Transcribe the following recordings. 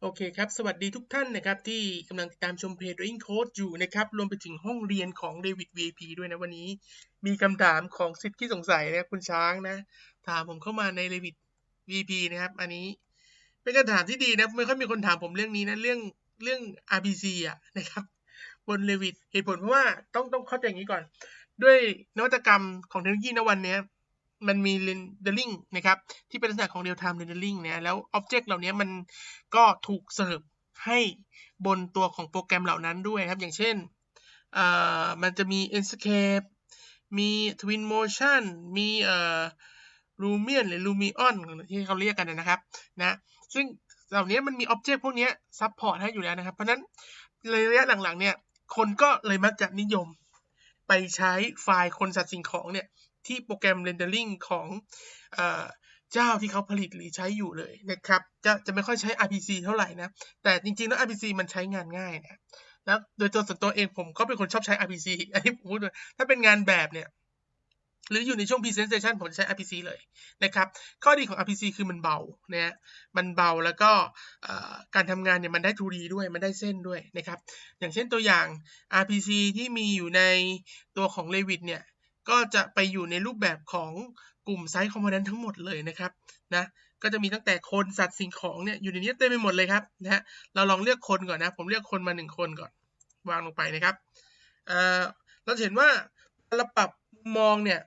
โอเคครับ สวัสดีทุกท่านนะครับ ที่กำลังติดตามชมเพจ Ring Code อยู่นะครับ รวมไปถึงห้องเรียนของ David VIP ด้วยนะวันนี้ มีคำถามของสิทธิ์ที่สงสัยนะคุณช้างนะ ถามผมเข้ามาใน David VIP นะครับ อันนี้เป็นคำถามที่ดีนะ ไม่ค่อยมีคนถามผมเรื่องนี้นะ เรื่องเรื่อง RPC อะนะครับ บน Revit เหตุผลเพราะว่าต้องต้องเข้าใจอย่างนี้ก่อน ด้วยนวัตกรรมของเทคโนโลยีณวันนี้ มันมี rendering นะครับ ที่เป็นลักษณะของ real time rendering นะแล้ว object เหล่านี้มันก็ถูกเสิร์ฟให้บนตัวของโปรแกรมเหล่านั้นด้วยครับ อย่างเช่นเอ่อมันจะมี Enscape มี Twin Motion มีเอ่อ Lumion หรือ Lumion ที่เขาเรียกกันนะครับนะซึ่งเหล่านี้มันมี object พวกนี้ support ให้อยู่แล้วนะครับ เพราะฉะนั้นระยะหลังๆเนี่ยคนก็เลยมักจะนิยม ไปใช้ไฟล์คนสัตว์สิ่งของเนี่ย ที่โปรแกรม rendering ของเอ่อเจ้าที่เขาผลิตหรือใช้อยู่เลยนะครับ จะจะไม่ค่อยใช้ RPC เท่าไหร่นะ แต่จริงๆแล้ว RPC มันใช้งานง่ายนะแล้วโดยตัวส่วนตัวเองผมก็เป็นคนชอบใช้ RPC อันนี้ผมพูดเลยถ้าเป็นงานแบบเนี่ยหรืออยู่ในช่วง presentation ผมจะใช้ RPC เลยนะครับ ข้อดีของ RPC คือมันเบานะมันเบาแล้วก็การทำงานเนี่ยมันได้ 2D ด้วยมันได้เส้นด้วยนะครับ อย่างเช่นตัวอย่าง RPC ที่มีอยู่ในตัวของ Revit เนี่ย ก็จะไปอยู่ในรูปแบบของกลุ่มไซส์คอมโพเนนต์ทั้งหมดเลยนะครับนะก็จะมีตั้งแต่คนสัตว์สิ่งของเนี่ยอยู่ในนี้เต็มไปหมดเลยครับนะฮะเราลองเลือกคนก่อนนะ ผมเลือกคนมาหนึ่งคนก่อน วางลงไปนะครับเอ่อเราเห็นว่าเราปรับมองเนี่ย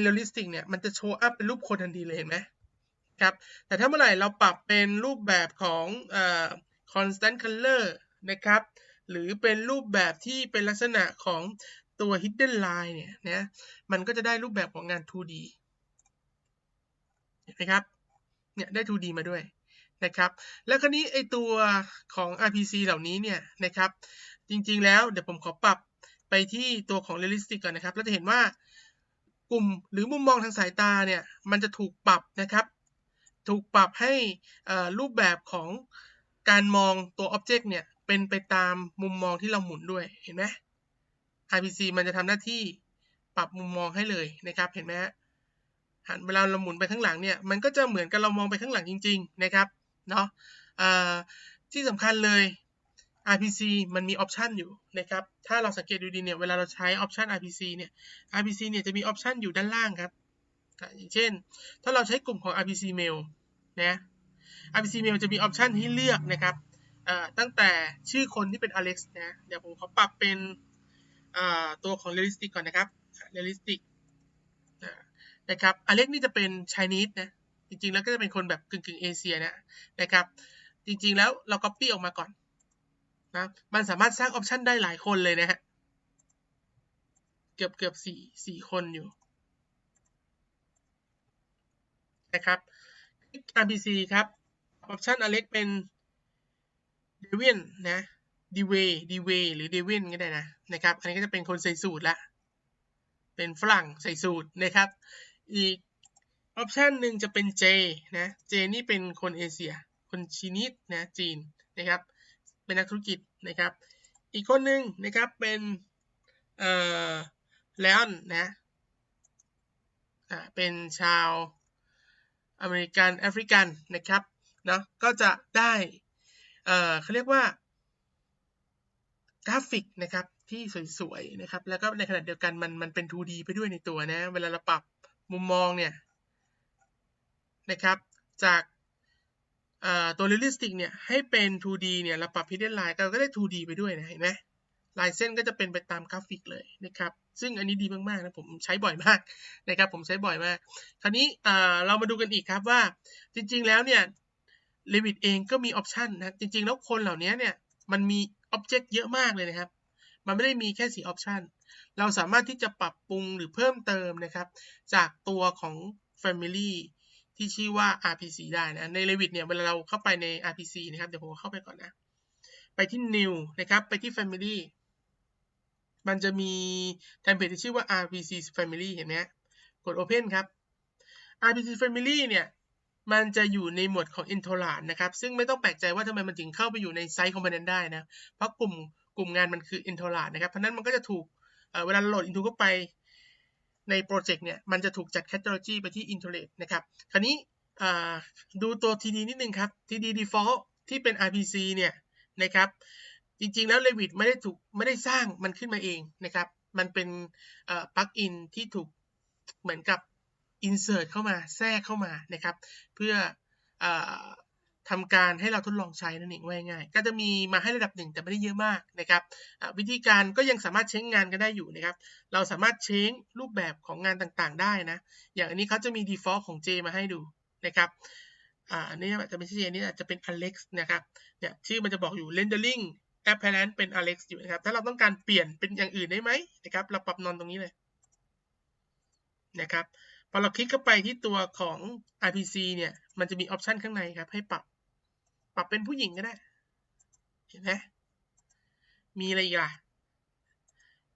เรียลลิสติกเนี่ยมันจะโชว์อัพเป็นรูปคนทันทีเลยเห็นไหมครับแต่ถ้าเมื่อไหร่เราปรับเป็นรูปแบบของเอ่อ constant color นะครับหรือเป็นรูปแบบที่เป็นลักษณะของ ตัว hidden line เนี่ยนะมันก็จะได้รูปแบบของงาน 2D เห็นไหมครับเนี่ยได้ 2D มาด้วยนะครับแล้วคราวนี้ไอตัวของ RPC เหล่านี้เนี่ยนะครับจริงๆแล้วเดี๋ยวผมขอปรับไปที่ตัวของ realistic ก่อนนะครับเราจะเห็นว่ากลุ่มหรือมุมมองทางสายตาเนี่ยมันจะถูกปรับนะครับ ถูกปรับให้รูปแบบของการมองตัว Object เนี่ยเป็นไปตามมุมมองที่เราหมุนด้วยเห็นไหม RPC มันจะทำหน้าที่ปรับมุมมองให้เลยนะครับ เห็นไหมฮะหันเวลาเราหมุนไปข้างหลังเนี่ย มันก็จะเหมือนกับเรามองไปข้างหลังจริง ๆ นะครับ เนาะที่สำคัญเลย RPC มันมีออปชันอยู่นะครับ ถ้าเราสังเกตดูดีเนี่ย เวลาเราใช้ออปชัน RPC เนี่ย RPC เนี่ยจะมีออปชันอยู่ด้านล่างครับอย่างเช่น ถ้าเราใช้กลุ่มของ RPC Mail นะ RPC Mail จะมีออปชันให้เลือกนะครับตั้งแต่ชื่อคนที่เป็น Alex นะ เดี๋ยวผมขอปรับเป็น ตัวของ realistic ก่อนนะครับ realistic นะครับ Alex นี่จะเป็น Chinese นะ จริงๆ แล้วก็จะเป็นคนแบบกึ่งๆเอเชียนะนะครับ จริงๆ แล้วเรา copy ออกมาก่อนนะ มันสามารถสร้างออปชันได้หลายคนเลยนะฮะ เกือบเกือบสี่สี่คนอยู่นะครับ RPC ครับ ออปชัน Alex เป็น Devian นะ d e w a y d e w a y หรือ Devian ก็ได้นะนะครับ อันนี้ก็จะเป็นคนใส่สูตรละ เป็นฝรั่งใส่สูตรนะครับ อีกออปชันหนึ่งจะเป็น J นะ J นี่เป็นคนเอเชีย คนชีนิสนะจีนนะครับ เป็นนักธุรกิจนะครับ อีกคนหนึ่งนะครับเป็นเอ่อเลออนนะอ่าเป็นชาวอเมริกันแอฟริกันนะครับเนาะก็จะได้เอ่อเขาเรียกว่า กราฟิกนะครับที่สวยๆนะครับ แล้วก็ในขณะเดียวกันมันมันเป็น 2D ไปด้วยในตัวนะ เวลาเราปรับมุมมองเนี่ยนะครับ จากตัว realistic เนี่ยให้เป็น 2D เนี่ยเราปรับ hidden line เราก็ได้ 2D ไปด้วยนะเห็นไหมลายเส้นก็จะเป็นไปตามกราฟิกเลยนะครับ ซึ่งอันนี้ดีมากๆนะผมใช้บ่อยมากนะครับ ผมใช้บ่อยมาก คราวนี้เรามาดูกันอีกครับว่าจริงๆแล้วเนี่ย Revit เองก็มีออปชันนะจริงๆ แล้วคนเหล่านี้เนี่ยมันมี อ็อบเจกต์เยอะมากเลยนะครับ มันไม่ได้มีแค่สีออปชันเราสามารถที่จะปรับปรุงหรือเพิ่มเติมนะครับ จากตัวของ Family ที่ชื่อว่า RPC ได้นะ ใน Revit เนี่ย เวลาเราเข้าไปใน RPC นะครับ เดี๋ยวผมเข้าไปก่อนนะ ไปที่ New นะครับ ไปที่ Family มันจะมีเทมเพลตที่ชื่อว่า RPC Family เห็นไหมกด Open ครับ RPC Family เนี่ย มันจะอยู่ในหมวดของ i n t o l a n นะครับ ซึ่งไม่ต้องแปลกใจว่าทำไมมันถึงเข้าไปอยู่ในไซต์ Component ได้นะ เพราะกลุ่มกลุ่มงานมันคือ i n t o l a n นะครับ เพราะนั้นมันก็จะถูกเเวลาโหลด Into เข้าไปในโปรเจกต์เนี่ย มันจะถูกจัด Category ไปที่ i n t o l a t นะครับ คราวนี้ดูตัว TD นิดนึงครับ TD Default ที่เป็น RPC เนี่ยนะครับ จริงๆ แล้ว Revit ไม่ได้ถูกไม่ได้สร้างมันขึ้นมาเองนะครับ มันเป็นปลั๊กอินที่ถูกเหมือนกับ insert เข้ามาแทรกเข้ามานะครับ เพื่ออทำการให้เราทดลองใช้นั่นเองว่าง่ายก็จะมีมาให้ระดับหนึ่งแต่ไม่ได้เยอะมากนะครับวิธีการก็ยังสามารถเช้งงานกันได้อยู่นะครับ เราสามารถเช้งรูปแบบของงานต่างๆ ได้นะ อย่างอันนี้เขาจะมี default ของ J มาให้ดูนะครับอันนี้อาจจะไม่ใช่ J นี่อาจจะเป็น Alex นะครับเนี่ยชื่อมันจะบอกอยู่ rendering apparent เป็น Alex อยู่นะครับ ถ้าเราต้องการเปลี่ยนเป็นอย่างอื่นได้ไหมนะครับ เราปรับนอนตรงนี้เลยนะครับ พอเราคลิกเข้าไปที่ตัวของ RPC เนี่ย มันจะมีออปชันข้างในครับ ให้ปรับ ปรับเป็นผู้หญิงก็ได้ เห็นไหมมีอะไรอีกล่ะ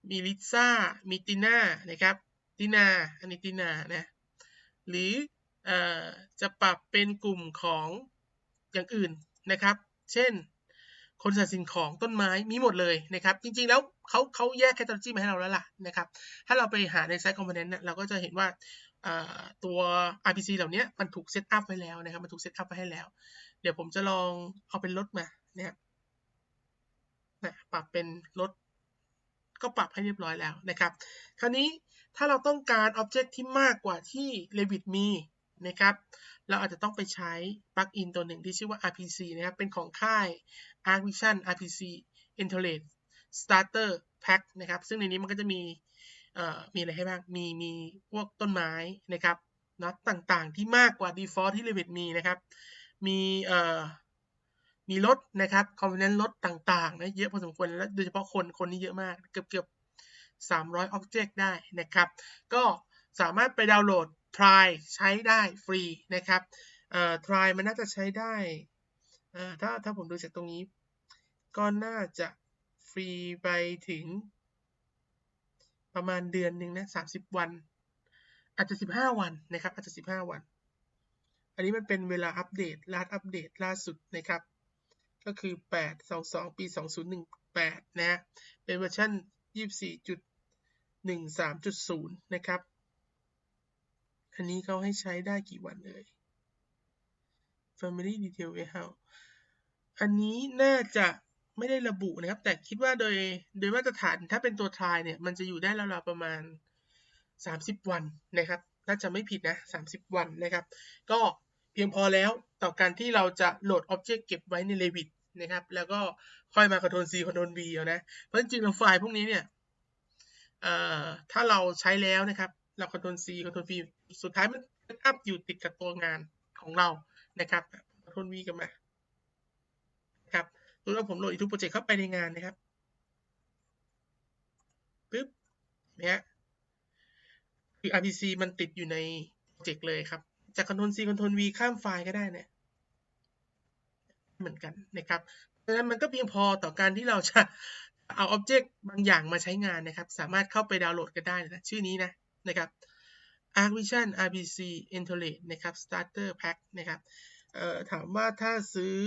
มีลิซ่า มีติน่า นะครับ ตินา อันนี้ตินา นะ หรืออจะปรับเป็นกลุ่มของอย่างอื่นนะครับ เช่น คนใส่สิ่งของต้นไม้มีหมดเลยนะครับ จริงๆ แล้วเขาเขาแยกแคตตาล็อมาให้เราแล้วล่ะนะครับ ถ้าเราไปหาในไซต์คอมโพเนนต์เราก็จะเห็นว่า ตัว RPC เหล่านี้มันถูกเซตอัพไว้แล้วนะครับ มันถูกเซตอัพไว้ให้แล้ว เดี๋ยวผมจะลองเอาเป็นรถมาเนี่ยนะปรับเป็นรถก็ปรับให้เรียบร้อยแล้วนะครับ คราวนี้ถ้าเราต้องการอ็อบเจกต์ที่มากกว่าที่ Revit มีนะครับ เราอาจจะต้องไปใช้ปลั๊กอินตัวหนึ่งที่ชื่อว่า RPC นะครับ เป็นของค่าย ArcVision RPC Interlake Starter Pack นะครับ ซึ่งในนี้มันก็จะมี มีอะไรให้บ้าง มีมีพวกต้นไม้นะครับน็อตต่างๆที่มากกว่า default ที่ Revit มีนะครับ มีเอ่อมีรถนะครับคอมโพเนนต์รถต่างๆนะเยอะพอสมควรแล้วโดยเฉพาะคนคนนี้เยอะมาก เกือบเกือบ300 object ได้นะครับ ก็สามารถไปดาวน์โหลด try ใช้ได้ฟรีนะครับเอ่อ try มันน่าจะใช้ได้อ่าถ้าถ้าผมดูจากตรงนี้ ก็น่าจะฟรีไปถึง ประมาณเดือนหนึ่งนะ30วัน อาจจะ15วันนะครับ อาจจะ15วัน อันนี้มันเป็นเวลาอัปเดตลาดอัปเดตล่าสุดนะครับ ก็คือ8 22ปี2018นย์หนึ่งแปดนะเป็นเวอร์ชัน24.13.0นะครับ อันนี้เขาให้ใช้ได้กี่วันเลย Family Detail Warehouse อันนี้น่าจะ ไม่ได้ระบุนะครับ แต่คิดว่าโดยโดยมาตรฐานถ้าเป็นตัวทายเนี่ย มันจะอยู่ได้ราวๆประมาณ 30 วันนะครับน่าจะไม่ผิดนะ 30 วันนะครับ ก็เพียงพอแล้วต่อการที่เราจะโหลดอ็อบเจกต์เก็บไว้ใน Revit นะครับ แล้วก็ค่อยมา Ctrl C Ctrl V เอานะ เพราะจริงๆไฟล์พวกนี้เนี่ยถ้าเราใช้แล้วนะครับ เรา Ctrl C Ctrl V สุดท้ายมันอัพอยู่ติดกับตัวงานของเรานะครับ Ctrl V กันมา ครับตัวเราผมโหลดอีกทุกโปรเจกต์เข้าไปในงานนะครับปึ๊บเนี่ยคือ RPC มันติดอยู่ในโปรเจกต์เลยครับ จาก Ctrl C Ctrl V ข้ามไฟล์ก็ได้เนี่ยเหมือนกันนะครับดังนั้นมันก็เพียงพอต่อการที่เราจะเอาอ็อบเจกต์บางอย่างมาใช้งานนะครับ สามารถเข้าไปดาวน์โหลดกันได้นะ ชื่อนี้นะนะครับ ArcVision RPC Interlake นะครับ Starter Pack นะครับเอ่อถามว่าถ้าซื้อ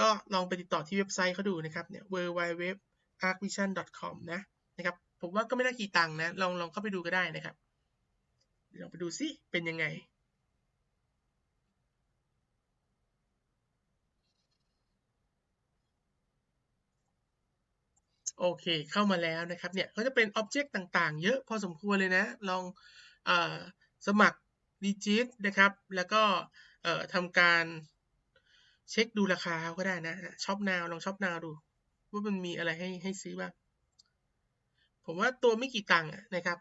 ก็ลองไปติดต่อที่เว็บไซต์เขาดูนะครับเนี่ย www.arcvision.com นะนะครับผมว่าก็ไม่ได้กี่ตังค์นะลองลองเข้าไปดูก็ได้นะครับลองไปดูซิเป็นยังไงโอเค เข้ามาแล้วนะครับ เนี่ยก็จะเป็นอ็อบเจกต์ต่างๆ เยอะพอสมควรเลยนะ ลองอสมัครดีจิตนะครับ แล้วก็ทำการ เช็คดูราคาก็ได้นะช็อปนาวลองช็อปนาวดู ว่ามันมีอะไรให้ให้ซื้อบ้าง ผมว่าตัวไม่กี่ตังค์นะครับ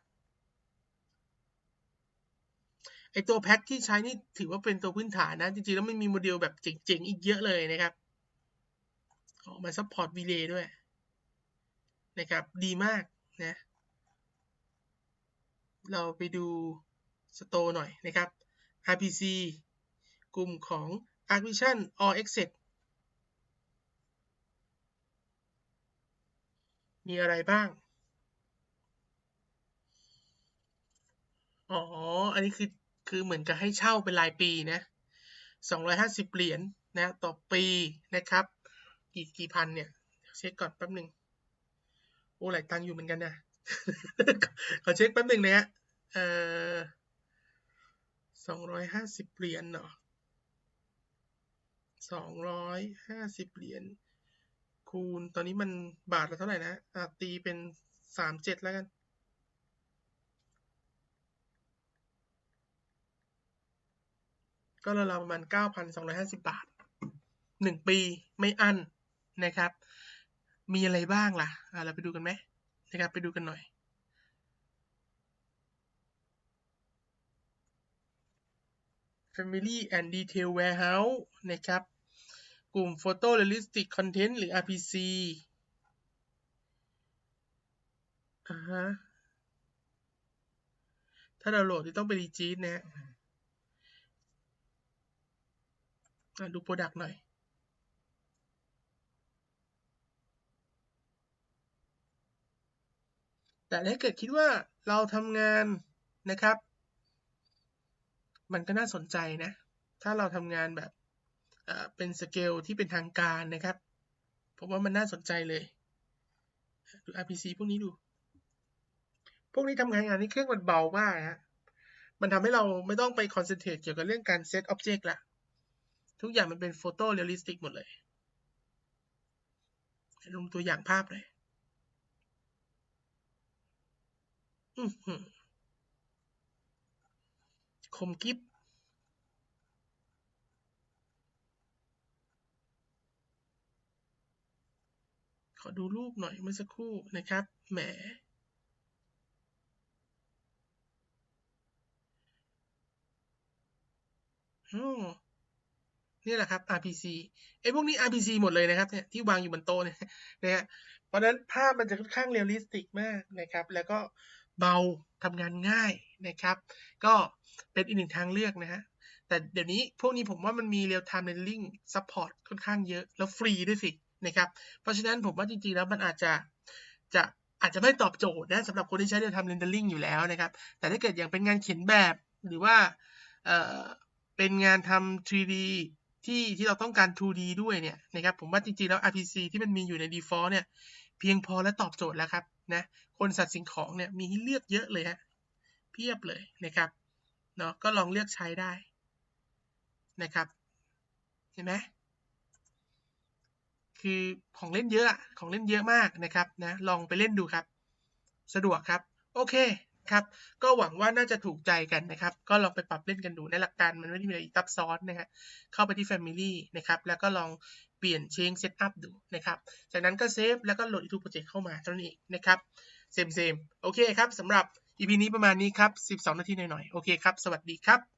ไอตัวแพ็คที่ใช้นี่ถือว่าเป็นตัวพื้นฐานนะ จริงๆ แล้วมันมีโมเดลแบบเจ๋งๆ อีกเยอะเลยนะครับออกมาซัพพอร์ตวีเลย์ด้วยนะครับ ดีมากนะ เราไปดูสโตหน่อยนะครับ RPC กลุ่มของ Arcvision All Access มีอะไรบ้าง อ๋อ อันนี้คือ คือเหมือนกับให้เช่าเป็นรายปีนะ 250 เหรียญนนะต่อปีนะครับ กี่กี่พันเนี่ย เช็คก่อนแป๊บหนึ่งโอ้หลายตังอยู่เหมือนกันนะ ขอเช็คแป๊บหนึ่งนะฮะเอ่อสองร้อยห้าสิบเหรียญเนาะ สองร้อยห้าสิบเหรียญคูณ ตอนนี้มันบาทละเท่าไหร่นะอะตีเป็นสามเจ็ดแล้วกัน ก็ราวๆประมาณเก้าพันสองร้อยห้าสิบบาทหนึ่งปีไม่อั้นนะครับ มีอะไรบ้างล่ะอะเราไปดูกันไหมนะครับ ไปดูกันหน่อย Family and Detail Warehouse นะครับ กลุ่ม Photo Realistic Content หรือ RPC อ่าฮะถ้าเราโหลดที่ต้องไปรีจีตนะฮะอะดู Product หน่อย แต่ถ้าเกิดคิดว่าเราทำงานนะครับ มันก็น่าสนใจนะ ถ้าเราทำงานแบบ เป็นสเกลที่เป็นทางการนะครับ ผมว่ามันน่าสนใจเลยดู RPC พวกนี้ดู พวกนี้ทำงานงานที่เครื่องมันเบามากฮะมันทำให้เราไม่ต้องไปคอนเซนเทรตเกี่ยวกับเรื่องการเซตอ็อบเจกต์ละทุกอย่างมันเป็นโฟโตเรียลลิสติกหมดเลยลงตัวอย่างภาพเลยคมกิฟ อดูรูปหน่อยเมื่อสักครู่นะครับ แหมอ๋อนี่แหละครับ RPC ไอ้พวกนี้ RPC หมดเลยนะครับเนี่ยที่วางอยู่บนโต๊ะเนี่ยนะฮะ เพราะฉะนั้นภาพมันจะค่อนข้างเรียลลิสติกมากนะครับ แล้วก็เบาทำงานง่ายนะครับ ก็เป็นอีกหนึ่งทางเลือกนะฮะแต่เดี๋ยวนี้พวกนี้ผมว่ามันมี real time rendering support ค่อนข้างเยอะ แล้วฟรีด้วยสิ นะครับ เพราะฉะนั้นผมว่าจริงๆแล้วมันอาจจะจะอาจจะไม่ตอบโจทย์นะสำหรับคนที่ใช้ real time rendering อยู่แล้วนะครับ แต่ถ้าเกิดอย่างเป็นงานเขียนแบบหรือว่าเอ่อเป็นงานทำ 3D ที่ที่เราต้องการ 2D ด้วยเนี่ยนะครับ ผมว่าจริงๆแล้ว RPC ที่มันมีอยู่ใน default เนี่ยเพียงพอและตอบโจทย์แล้วครับนะคนสัตว์สิ่งของเนี่ยมีให้เลือกเยอะเลยฮะเพียบเลยนะครับเนาะก็ลองเลือกใช้ได้นะครับ เห็นไหม คือของเล่นเยอะของเล่นเยอะมากนะครับนะลองไปเล่นดูครับ สะดวกครับ โอเคครับ ก็หวังว่าน่าจะถูกใจกันนะครับ ก็ลองไปปรับเล่นกันดูในหลักการมันไม่ได้มีอะไรซับซ้อนนะฮะเข้าไปที่ Family นะครับแล้วก็ลองเปลี่ยนเชงเซตอัพดูนะครับจากนั้นก็เซฟแล้วก็โหลด YouTube Project เข้ามาเท่านั้นเองนะครับเซมเซมโอเคครับสำหรับ EP นี้ประมาณนี้ครับ 12 นาทีหน่อยๆ โอเคครับ สวัสดีครับ